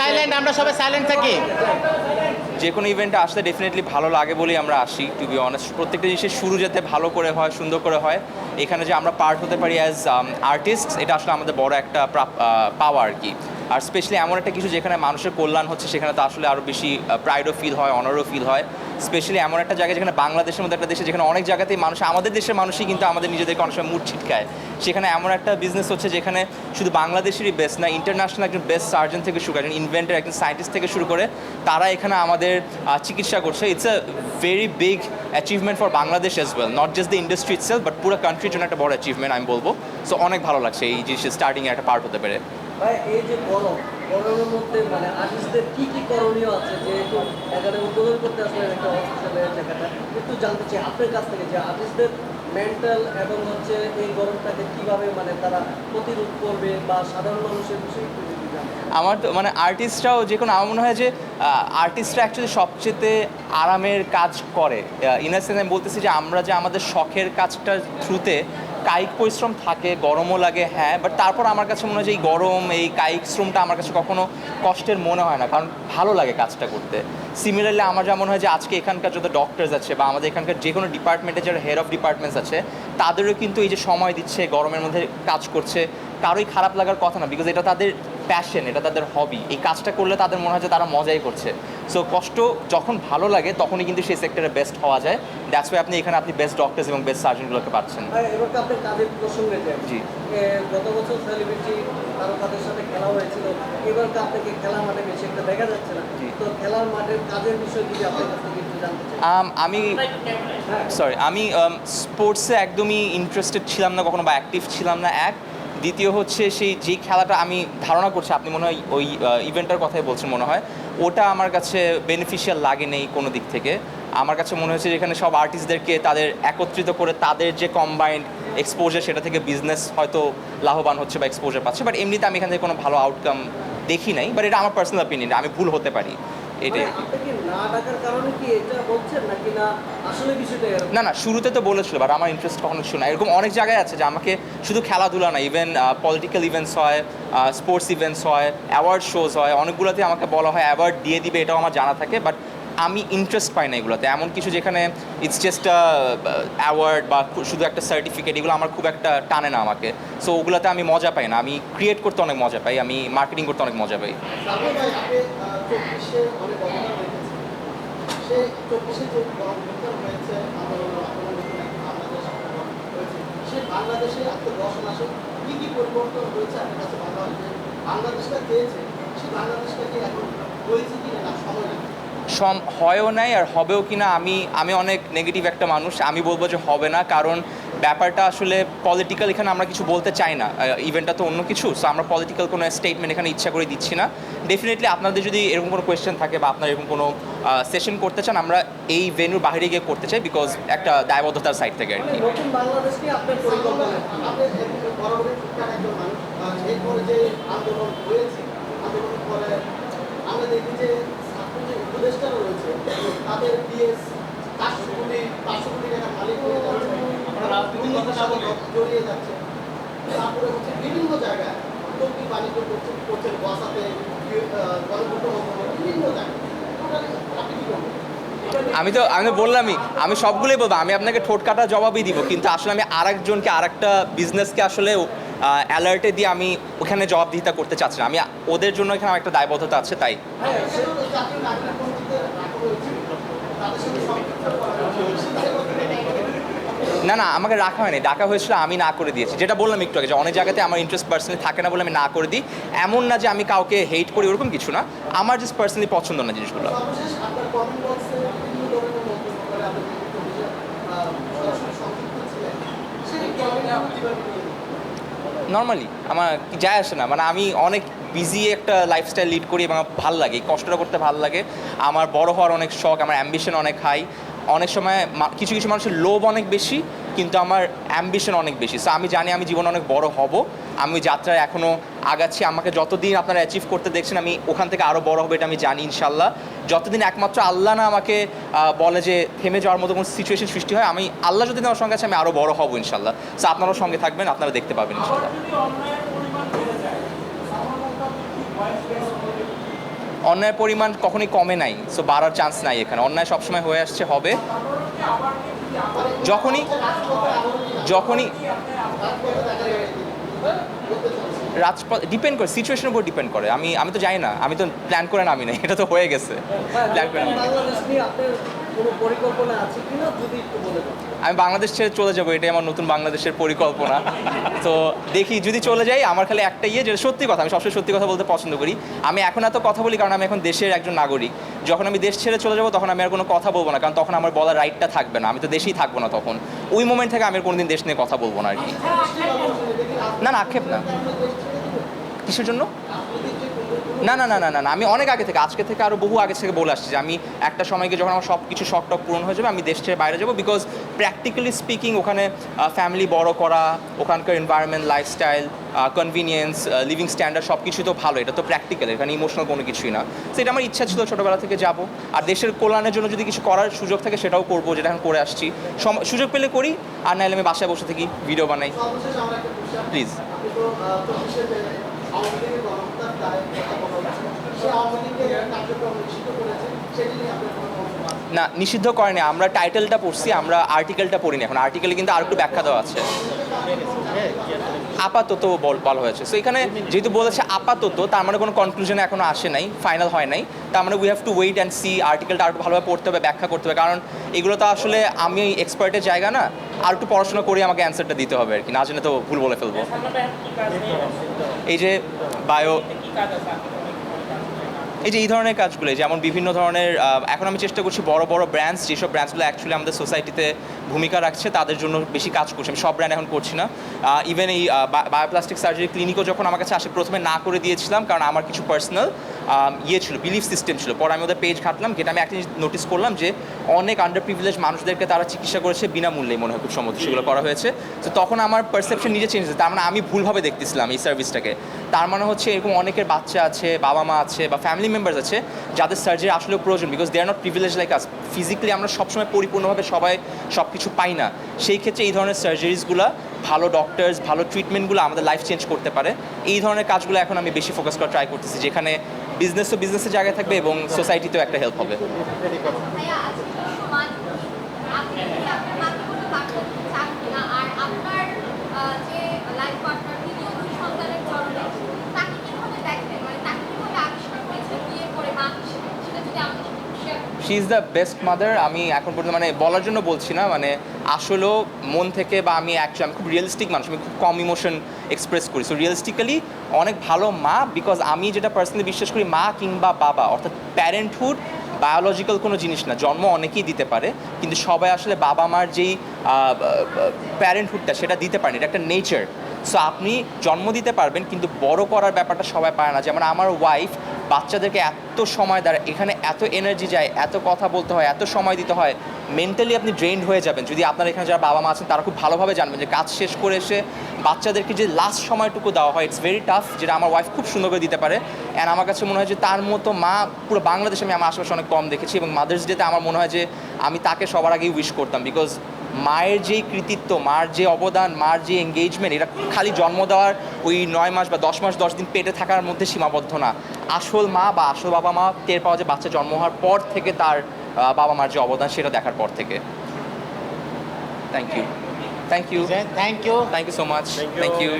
Silent আমরা সবাই silent থাকি। যে কোনো ইভেন্টে আসলে ডেফিনেটলি ভালো লাগে বলেই আমরা আসি টু বি অনেস্ট প্রত্যেকটা জিনিসের শুরু যাতে ভালো করে হয় সুন্দর করে হয় এখানে যে আমরা পার্ট হতে পারি অ্যাজ আর্টিস্ট এটা আসলে আমাদের বড় একটা পাওয়া আর কি। আর স্পেশালি এমন একটা কিছু যেখানে মানুষের কল্যাণ হচ্ছে, সেখানে তো আসলে আরও বেশি প্রাইডও ফিল হয় অনারও ফিল হয়। স্পেশালি এমন একটা জায়গা যেখানে বাংলাদেশের মধ্যে একটা দেশে, যেখানে অনেক জায়গাতেই মানুষ, আমাদের দেশের মানুষই কিন্তু আমাদের নিজেদেরকে অনেক সময় মুড ছিটকায়। সেখানে এমন একটা বিজনেস হচ্ছে যেখানে শুধু বাংলাদেশেরই বেস্ট না ইন্টারন্যাশনাল একজন বেস্ট সার্জন থেকে শুরু করে, একজন ইনভেন্টার একজন সায়েন্টিস্ট থেকে শুরু করে, তারা এখানে আমাদের চিকিৎসা করছে। It's a very big achievement for Bangladesh as well not just the industry itself but পুরো কান্ট্রির জন্য একটা বড় অ্যাচিভমেন্ট আমি বলব। সো অনেক ভালো লাগছে এই জিনিসের স্টার্টিংয়ে একটা পার্ট হতে পারে। ভাই, এই যে গরম, গরমের মধ্যে মানে আর্টিস্টদের কি কি করণীয় আছে যেহেতু এখানে উদ্বোধন করতে আসলে একটা হসপিটালের জায়গাটা একটু জানতে চাই আপনার কাছ থেকে যে আর্টিস্টদের মেন্টাল এবং হচ্ছে এই গরমটাকে কীভাবে মানে তারা প্রতিরোধ করবে বা সাধারণ মানুষের বিষয়ে। আমার তো মানে আর্টিস্টরাও যে কোনো, আমার মনে হয় যে আর্টিস্টরা অ্যাকচুয়ালি সবচেয়ে আরামের কাজ করে ইন আমি বলতেছি যে আমরা যে আমাদের শখের কাজটার থ্রুতে কায়িক পরিশ্রম থাকে, গরমও লাগে হ্যাঁ বাট তারপর আমার কাছে মনে হয় যে এই গরম, এই কায়িক শ্রমটা আমার কাছে কখনো কষ্টের মনে হয় না, কারণ ভালো লাগে কাজটা করতে। সিমিলারলি আমার যা মনে হয় যে আজকে এখানকার যত ডক্টরস আছে বা আমাদের এখানকার যে কোনো ডিপার্টমেন্টে যারা হেড অফ ডিপার্টমেন্টস আছে, তাদেরও কিন্তু এই যে সময় দিচ্ছে, গরমের মধ্যে কাজ করছে, কারোই খারাপ লাগার কথা না বিকজ এটা তাদের প্যাশন এটা তাদের হবি এই কাজটা করলে তাদের মনে হয় যে তারা মজাই করছে। সো কষ্ট যখন ভালো লাগে তখনই কিন্তু সেই সেক্টরে বেস্ট হওয়া যায়। দ্যাটস ওয়াই আপনি এখানে আপনি বেস্ট ডক্টরস এবং বেস্ট সার্জনগুলোকে পাচ্ছেন। জি। গত বছর সেলিব্রিটি তারা সাথে খেলা হয়েছিল। এবার তো আপনাকে খেলা মাঠে বেশি একটা দেখা যাচ্ছে না। তো খেলার মাঠের কাজের বিষয়ে যদি আপনার কাছ থেকে একটু জানতে চাই। আম, আমি হ্যাঁ। সরি আমি স্পোর্টসে একদমই ইন্টারেস্টেড ছিলাম না কখনো বা অ্যাক্টিভ ছিলাম না এক। দ্বিতীয় হচ্ছে সেই যে খেলাটা আমি ধারণা করছি, আপনি মনে হয় ওই ইভেন্টটার কথাই বলছেন মনে হয়, ওটা আমার কাছে বেনিফিশিয়াল লাগে নেই কোনো দিক থেকে। আমার কাছে মনে হচ্ছে যেখানে সব আর্টিস্টদেরকে তাদের একত্রিত করে তাদের যে কম্বাইন্ড এক্সপোজার সেটা থেকে বিজনেস হয়তো লাভবান হচ্ছে বা এক্সপোজার পাচ্ছে বাট এমনিতে আমি এখান থেকে কোনো ভালো আউটকাম দেখি নাই বাট এটা আমার পার্সোনাল অপিনিয়ন আমি ভুল হতে পারি। এটাই। মানে না না? শুরুতে তো বলেছিল বাট আমার ইন্টারেস্ট কখনো ছিল না। এরকম অনেক জায়গায় আছে যে আমাকে শুধু খেলাধুলা না ইভেন পলিটিক্যাল ইভেন্টস হয় স্পোর্টস ইভেন্টস হয় অ্যাওয়ার্ড শোজ হয় অনেকগুলোতে আমাকে বলা হয় অ্যাওয়ার্ড দিয়ে দিবে এটাও আমার জানা থাকে বাট আমি ইন্টারেস্ট পাই না এগুলোতে। এমন কিছু যেখানে ইটস জাস্ট অ্যাওয়ার্ড বা শুধু একটা সার্টিফিকেট এগুলো আমার খুব একটা টানে না আমাকে। সো ওগুলোতে আমি মজা পাই না। আমি ক্রিয়েট করতে অনেক মজা পাই। আমি মার্কেটিং করতে অনেক মজা পাই। বাংলাদেশ আজকে দর্শন আসে, কী পরিবর্তন হয়েছে, আপনার কাছে বাংলাদেশে বাংলাদেশটা চেয়েছে সেই বাংলাদেশটা কি এখন হয়েছে কি না সময় সম, হয়ও নাই আর হবেও কি না আমি আমি অনেক নেগেটিভ একটা মানুষ, আমি বলব যে হবে না, কারণ ব্যাপারটা আসলে পলিটিক্যাল এখানে আমরা কিছু বলতে চাই না। ইভেন্টটা তো অন্য কিছু সো আমরা পলিটিক্যাল কোনো স্টেটমেন্ট এখানে ইচ্ছা করে দিচ্ছি না। ডেফিনেটলি আপনাদের যদি এরকম কোনো কোয়েশ্চেন থাকে বা আপনারা এরকম কোনো সেশন করতে চান, আমরা এই ভেন্যুর বাইরে গিয়ে করতে চাই বিকজ একটা দায়বদ্ধতার সাইড থেকে আর মানে কি? পরে আমরা দেখি যে রয়েছে। তাদের পিএস চারশো কোটি পাঁচশো কোটি টাকার মালিক হয়ে যাচ্ছে। জড়িয়ে যাচ্ছে। তারপরে হচ্ছে বিভিন্ন জায়গায় বাণিজ্য করছে করছেন বসাতে বিভিন্ন জায়গায়। আপনি কি করবেন আমি তো আমি বললামই আমি সবগুলোই বলব আমি আপনাকে ঠোঁট কাটা জবাবই দিব কিন্তু আসলে আমি আরেকজনকে আরেকটা বিজনেসকে আসলে অ্যালার্টে দিয়ে আমি ওখানে জবাবদিহিতা করতে চাচ্ছি না। আমি ওদের জন্য এখানে একটা দায়বদ্ধতা আছে তাই। না না, আমাকে রাখা হয়নি। ডাকা হয়েছিল, আমি না করে দিয়েছি। যেটা বললাম একটু আগে যে অনেক জায়গাতে আমার ইন্টারেস্ট পার্সোনালি থাকে না বলে আমি না করে দিই। এমন না যে আমি কাউকে হেট করি, ওরকম কিছু না। আমার জাস্ট পার্সোনালি পছন্দ না জিনিসগুলো। সর্বশেষ আপনার নর্মালি আমার যায় আসে না মানে আমি অনেক বিজি একটা লাইফস্টাইল লিড করি এবং ভালো লাগে কষ্টটা করতে ভালো লাগে। আমার বড় হওয়ার অনেক শখ, আমার অ্যাম্বিশন অনেক হাই অনেক সময় কিছু কিছু মানুষের লোভ অনেক বেশি কিন্তু আমার অ্যাম্বিশন অনেক বেশি। সো আমি জানি আমি জীবনে অনেক বড় হব। আমি যাত্রায় এখনও আগাচ্ছি। আমাকে যতদিন আপনারা অ্যাচিভ করতে দেখছেন, আমি ওখান থেকে আরও বড় হবে এটা আমি জানি ইনশাল্লাহ যতদিন একমাত্র আল্লাহ না আমাকে বলে যে থেমে যাওয়ার মতো কোনো সিচুয়েশন সৃষ্টি হয়, আমি আল্লাহ যদি আমার সঙ্গে আছে, আমি আরও বড় হব ইনশাল্লাহ সো আপনারাও সঙ্গে থাকবেন, আপনারা দেখতে পাবেন ইনশাল্লাহ অন্যায়ের পরিমাণ কখনোই কমে নাই। সো বাড়ার চান্স নাই এখানে। অন্যায় সবসময় হয়ে আসছে, হবে। যখনই যখনই রাজপথ ডিপেন্ড করে সিচুয়েশনের উপর ডিপেন্ড করে। আমি আমি তো জানি না আমি তো প্ল্যান করে নামি না এটা তো হয়ে গেছে। প্ল্যান করে আমি বাংলাদেশ ছেড়ে চলে যাব, এটাই আমার নতুন বাংলাদেশের পরিকল্পনা। তো দেখি, যদি চলে যাই, আমার খালি একটা ইয়ে যেটা সত্যি কথা, আমি সবসময় সত্যি কথা বলতে পছন্দ করি। আমি এখন এত কথা বলি কারণ আমি এখন দেশের একজন নাগরিক। যখন আমি দেশ ছেড়ে চলে যাব, তখন আমি আর কোনো কথা বলব না, কারণ তখন আমার বলার রাইটটা থাকবে না, আমি তো দেশেই থাকব না তখন। ওই মোমেন্ট থেকে আমি আর কোনোদিন দেশ নিয়ে কথা বলব না আর কি। না না, আক্ষেপ না। কিসের জন্য? না না না না না না আমি অনেক আগে থেকে আজকে থেকে আরও বহু আগে থেকে বলে আসছি যে আমি একটা সময় গিয়ে যখন আমার সব কিছু শখ টক পূরণ হয়ে যাবে আমি দেশ ছেড়ে বাইরে যাব বিকজ প্র্যাকটিক্যালি স্পিকিং ওখানে ফ্যামিলি বড় করা ওখানকার environment lifestyle convenience living standard সব কিছু তো ভালো এটা তো প্র্যাকটিক্যাল এখানে ইমোশনাল কোনো কিছুই না। সেটা আমার ইচ্ছা ছিল ছোটোবেলা থেকে যাব আর দেশের কল্যাণের জন্য যদি কিছু করার সুযোগ থাকে সেটাও করব যেটা এখন করে আসছি। সুযোগ পেলে করি আর নাহলে আমি বাসায় বসে থাকি ভিডিও বানাই। প্লিজ না, নিষিদ্ধ করেনি। আমরা টাইটেলটা পড়ছি, আমরা আর্টিকেলটা পড়িনি এখন। আর্টিকেলে কিন্তু আর একটু ব্যাখ্যা দেওয়া আছে। আপাতত বল- হয়েছে। সো এখানে যেহেতু বলেছে আপাতত, তার মানে কোনো কনক্লুশনে এখনও আসে নাই ফাইনাল হয় নাই। তার মানে we have to wait and see আর্টিকেলটা আর একটু ভালোভাবে পড়তে হবে, ব্যাখ্যা করতে হবে। কারণ এগুলো তো আসলে আমি এক্সপার্টের জায়গা না, আর একটু পড়াশোনা করে আমাকে অ্যান্সারটা দিতে হবে আর কি। না জেনে তো ভুল বলে ফেলব। এই যে বায়ো এই যে এই ধরনের কাজগুলো যেমন বিভিন্ন ধরনের এখন আমি চেষ্টা করছি বড় বড় ব্র্যান্ডস যেসব ব্র্যান্ডসগুলো অ্যাকচুয়ালি আমাদের সোসাইটিতে ভূমিকা রাখছে, তাদের জন্য বেশি কাজ করছি। আমি সব ব্র্যান্ড এখন করছি না। ইভেন এই বায়োপ্লাস্টিক সার্জারি ক্লিনিকও যখন আমার কাছে আসে, প্রথমে না করে দিয়েছিলাম, কারণ আমার কিছু পার্সোনাল ইয়ে ছিল বিলিফ সিস্টেম ছিল। পরে আমি ওদের পেজ ঘাটলাম যেটা আমি একটা নোটিস করলাম যে, অনেক আন্ডার প্রিভিলেজ মানুষদেরকে তারা চিকিৎসা করেছে বিনামূল্যে, মনে হয় খুব সম্মত, সেগুলো করা হয়েছে। তো তখন আমার পারসেপশন নিজে চেঞ্জ হয়েছে। তার মানে আমি ভুলভাবে দেখতেছিলাম এই সার্ভিসটাকে তার মানে হচ্ছে এরকম অনেকের বাচ্চা আছে, বাবা মা আছে বা ফ্যামিলি মেম্বার্স আছে যাদের সার্জারি আসলেও প্রয়োজন because they are not privilege like us physically আমরা সবসময় পরিপূর্ণভাবে সবাই সব কিছু পাই না। সেই ক্ষেত্রে এই ধরনের সার্জারিসগুলো ভালো ডক্টরস ভালো ট্রিটমেন্টগুলো আমাদের লাইফ চেঞ্জ করতে পারে। এই ধরনের কাজগুলো এখন আমি বেশি ফোকাস করা ট্রাই করতেছি, যেখানে বিজনেস তো বিজনেসের জায়গায় থাকবে এবং সোসাইটিতেও একটা হেল্প হবে। আপনার যে লাইফ পার্টনার তিনিও দুই সন্তানের জননী তাকে কীভাবে দেখবেন মানে তাকে কীভাবে আবিষ্কার করেছে বিয়ে করে মা হিসেবে সেটা যদি আমাদের সাথে একটু share করেন। She is the best mother আমি এখন পর্যন্ত মানে বলার জন্য বলছি না মানে আসলেও মন থেকে বা আমি অ্যাকচুয়ালি আমি খুব রিয়েলিস্টিক মানুষ, আমি খুব কম ইমোশন এক্সপ্রেস করি। সো রিয়েলিস্টিক্যালি অনেক ভালো মা বিকজ আমি যেটা পার্সোনালি বিশ্বাস করি, মা কিংবা বাবা, অর্থাৎ প্যারেন্টহুড বায়োলজিক্যাল কোনো জিনিস না, জন্ম অনেকেই দিতে পারে, কিন্তু সবাই আসলে বাবা মার যেই প্যারেন্টহুডটা সেটা দিতে পারেন, এটা একটা নেচার সো আপনি জন্ম দিতে পারবেন, কিন্তু বড় করার ব্যাপারটা সবাই পারে না। যেমন আমার ওয়াইফ বাচ্চাদেরকে এত সময় দ্বারা, এখানে এত এনার্জি যায়, এত কথা বলতে হয়, এত সময় দিতে হয় মেন্টালি আপনি ড্রেন্ড হয়ে যাবেন। যদি আপনার এখানে যারা বাবা মা আছেন, তারা খুব ভালোভাবে জানবেন যে কাজ শেষ করে এসে বাচ্চাদেরকে যে লাস্ট সময়টুকু দেওয়া হয় ইটস ভেরি টাফ যেটা আমার ওয়াইফ খুব সুন্দর করে দিতে পারে। অ্যান্ড আমার কাছে মনে হয় যে তার মতো মা পুরো বাংলাদেশে আমি আমার আশেপাশে অনেক কম দেখেছি এবং মাদার্স ডেতে আমার মনে হয় যে আমি তাকে সবার আগেই উইশ করতাম বিকজ মায়ের যেই কৃতিত্ব মার যে অবদান মার যে এঙ্গেজমেন্ট এটা খালি জন্ম দেওয়ার ওই নয় মাস বা দশ মাস দশ দিন পেটে থাকার মধ্যে সীমাবদ্ধ না। আসল মা বা আসল বাবা মা টের পাওয়া যে বাচ্চা জন্ম হওয়ার পর থেকে তার বাবা মার যে অবদান সেটা দেখার পর থেকে। Thank you thank you thank you thank you so much thank you